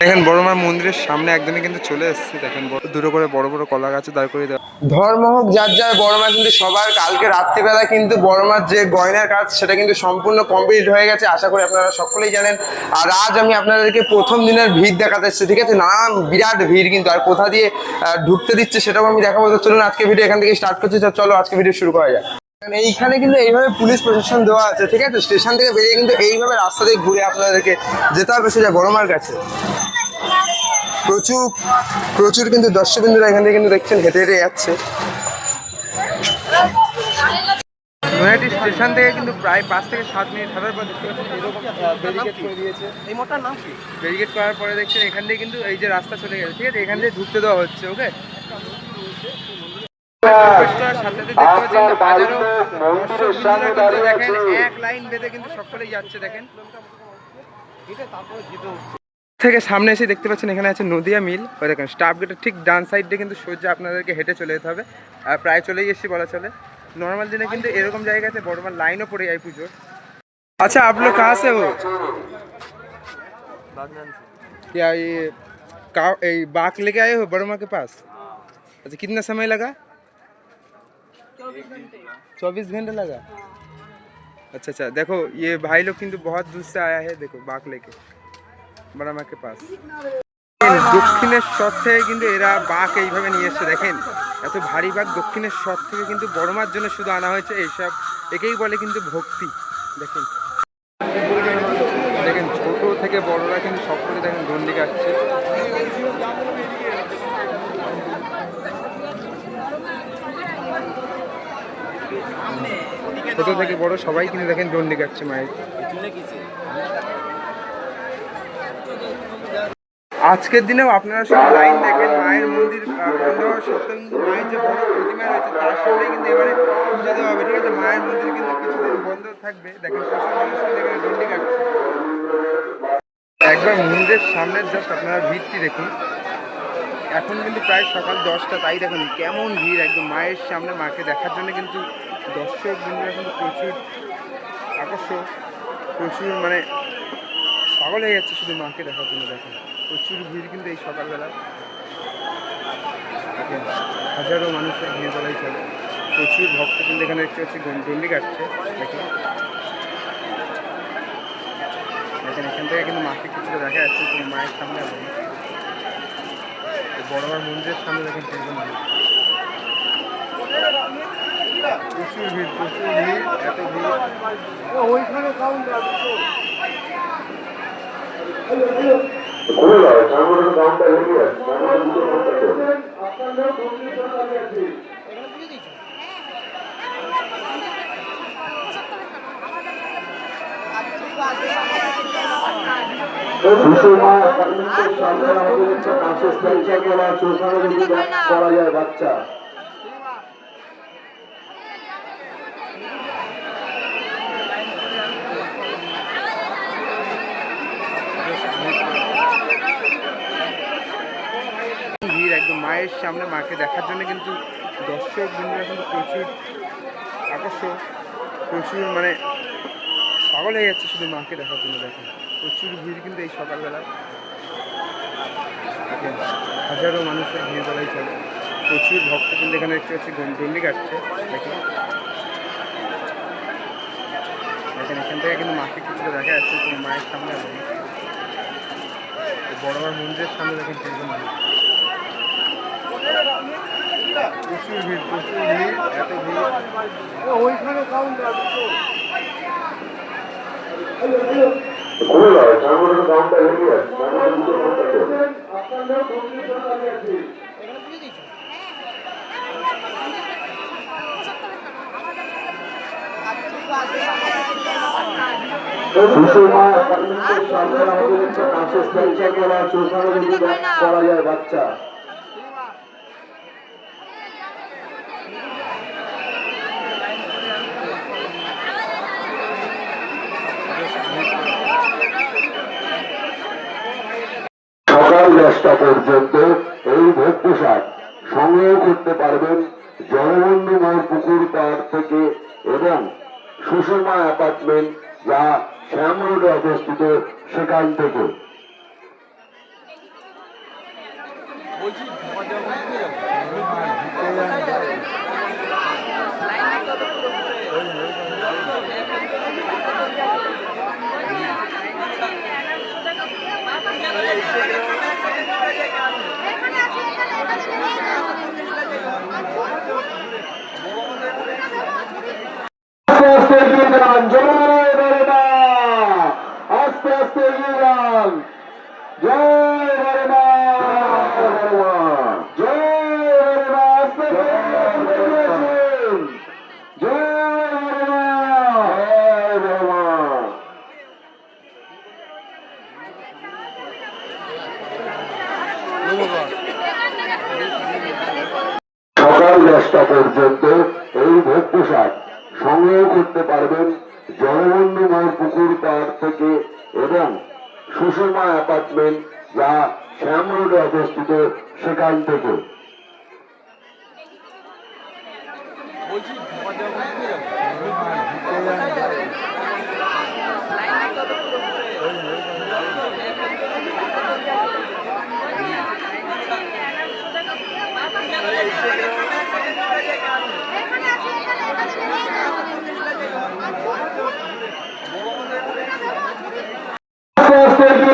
দেখেন, বড় মার মন্দিরের সামনে একদমই কিন্তু চলে এসেছে, দেখেন দুটো করে বড় বড় কলা গাছে দাঁড় করে দেওয়া। ধর্ম হোক, যার যার, বড় মা কিন্তু সবার কালকে রাত্রিবেলা কিন্তু বড় মার যে গয়নার কাজ, সেটা কিন্তু সম্পূর্ণ কমপ্লিট হয়ে গেছে। আশা করি আপনারা সকলেই জানেন। আর আজ আমি আপনাদেরকে প্রথম দিনের ভিড় দেখাতে এসেছি, ঠিক আছে? নানান বিরাট ভিড় কিন্তু, আর কোথা দিয়ে ঢুকতে দিচ্ছে সেটাও আমি দেখাবো। চলুন, আজকে ভিডিও এখান থেকে স্টার্ট করছি। চলো, আজকে ভিডিও শুরু করা যায় এইখানে কিন্তু এইভাবে পুলিশ প্রশাসন দেওয়া আছে ঠিক আছে? স্টেশন থেকে বেরিয়ে কিন্তু এইভাবে রাস্তা দিয়ে ঘুরে আপনাদেরকে যেতে হবে সোজা বড়মার কাছে। প্রচুর প্রচুর কিন্তু দর্শকবিন্দুরা এখান থেকে কিন্তু দেখছেন হেঁটে হেঁটে যাচ্ছে। স্টেশন থেকে কিন্তু প্রায় পাঁচ থেকে সাত মিনিট হাঁটার পর দেখতে পাচ্ছেন এরকম ব্যারিকেড করে দিয়েছে। এই মোটার নাম কি? ব্যারিকেড করার পরে দেখছেন এখান থেকে কিন্তু এই যে রাস্তা চলে গেছে ঠিক আছে? এখান থেকে ঢুকতে দেওয়া হচ্ছে ওকে সাথে সাথে দেখতে পাচ্ছেন যে হাজারো দর্শকবৃন্দরা কিন্তু দেখেন এক লাইন বেঁধে কিন্তু সকলেই যাচ্ছে দেখেন থেকে সামনে এসে দেখতে পাচ্ছেন এখানে আছে নদিয়া মিল ওই দেখেন স্টাফ গেটের ঠিক ডান সাইডে কিন্তু সোজা আপনাদেরকে হেঁটে চলে যেতে হবে আর প্রায় চলেই এসেছি বলা চলে নর্মাল দিনে কিন্তু এরকম জায়গাতে বড়মার লাইনও পড়ে যায় পুজোর अच्छा आप लोग कहाँ से हो क्या ये का ये बाग लेके आए हो बड़मा के पास अच्छा कितना समय लगा चौबीस घंटे लगा अच्छा अच्छा देखो ये भाई लोग किंतु बहुत दूर से आया है देखो बाग लेके বড়মা কে পাস দক্ষিণের শট থেকে কিন্তু এরা বাঘ এইভাবে নিয়ে এসছে দেখেন এত ভারী বাঘ দক্ষিণের শট থেকে কিন্তু বড়মার জন্য শুধু আনা হয়েছে এইসব একেই বলে কিন্তু ভক্তি দেখেন দেখেন ছোট থেকে বড়রা ছোট থেকে বড় সবাই কিন্তু দেখেন দণ্ডি কাটছে মায়ের। আজকের দিনেও আপনারা সব লাইন দেখেন, মায়ের মন্দির বন্ধ হওয়ার সত্ত্বেও কিন্তু মায়ের যে বড় প্রতিমা রয়েছে, তার সামনে কিন্তু এবারে পূজা দেওয়া হবে। ঠিক আছে, মায়ের মন্দির কিন্তু কিছুদিন বন্ধ থাকবে। দেখেন, প্রচুর মানুষ কিন্তু এখানে দণ্ডি কাটছে একবার মন্দিরের সামনের জাস্ট আপনারা ভিড়টি দেখুন। এখন কিন্তু প্রায় সকাল দশটা, তাই দেখুন কেমন ভিড়, একদম মায়ের সামনে মাকে দেখার জন্য কিন্তু দর্শক বিন্দুরা কিন্তু প্রচুর আকর্ষণ, প্রচুর মানে পাগল হয়ে যাচ্ছে শুধু মাকে দেখার জন্য দেখেন প্রচুর ভিড় কিন্তু এই সকালবেলা। হাজারো মানুষের ভিড় বলাই চলে। প্রচুর ভক্ত কিন্তু এখানে দেখতে পাচ্ছি গন্ডি কাটছে। দেখেন দেখেন, এখান থেকে কিন্তু মাকে কিছুটা দেখা যাচ্ছে কোনো মায়ের সামনে বড় বড় মন্দিরের সামনে দেখেন কীরকম ভিড় প্রচুর ভিড় প্রচুর ভিড় এত ভিড় কাউন্টার লেগে আছে সামনে দুটো কাউন্টার সুষমা অ্যাপার্টমেন্টের সামনে আমাদের একটা কাঁচের স্ট্রাকচার করা আছে ওখানে যদি করা যায় বাচ্চা ভিড় একদম মায়ের সামনে মাকে দেখার জন্য কিন্তু দর্শক বন্ধুরা কিন্তু প্রচুর আকর্ষণ, প্রচুর মানে পাগল হয়ে যাচ্ছে শুধু মাকে দেখার জন্য দেখেন। প্রচুর ভিড় কিন্তু এই সকালবেলা। হাজারো মানুষের ভিড় বেলায় চলে। প্রচুর ভক্ত কিন্তু এখানে দেখতে পাচ্ছি দণ্ডি কাটছে। দেখেন। দেখেন, এখান থেকে কিন্তু মাকে কিছুটা দেখা যাচ্ছে কোনো মায়ের সামনে বড় বড় মন্দিরের সামনে দেখেন কীরকম ভিড় প্রচুর ভিড় প্রচুর লেগে আছে সামনে দুটো কাউন্টার সুষমা অ্যাপার্টমেন্টের সামনে আমাদের একটা কাঁচের স্ট্রাকচার করা আছে ওখানে যদি করা যায় বাচ্চা সকাল দশটা পর্যন্ত এই ভোগ সংগ্রহ করতে পারবেন জগবন্ধুময় পুকুর পাড় থেকে এবং সুষমা অ্যাপার্টমেন্ট যা শ্যাম রোডে অবস্থিত সেখান থেকে আস্তে আস্তে এগিয়ে যান জয় আস্তে আস্তে সকাল দশটা পর্যন্ত এই ভোগ প্রসাদ সংগ্রহ করতে পারবেন জগবন্ধু মোড় পুকুর পাড় থেকে এবং সুষমা অ্যাপার্টমেন্ট যা শ্যাম রোডে অবস্থিত সেখান থেকে আস্তে আস্তে এগিয়ে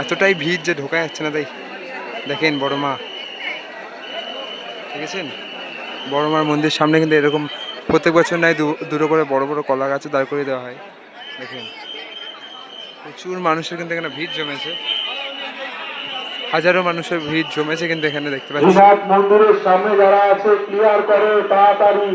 এতটাই ভিড় যে ঢোকা যাচ্ছে না, তাই দেখেন বড়মা দেখেছেন? বড়মার মন্দির সামনে কিন্তু এরকম প্রত্যেক বছর নাই দুটো করে বড় বড় কলা গাছে দাঁড় করে দেওয়া হয়। দেখেন? প্রচুর মানুষের কিন্তু এখানে ভিড় জমেছে। হাজারো মানুষের ভিড় জমেছে কিন্তু এখানে দেখতে পাচ্ছি। মন্দিরের সামনে যারা আছে ক্লিয়ার করে, তাড়াতাড়ি।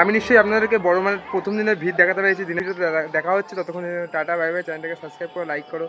আমি নিশ্চয়ই আপনাদেরকে বড় মানে প্রথম দিনের ভিড় দেখাতে পেরেছি। দিনের দেখা হচ্ছে, ততক্ষণ টাটা, বাই বাই, চ্যানেলটাকে সাবস্ক্রাইব করো, লাইক করো।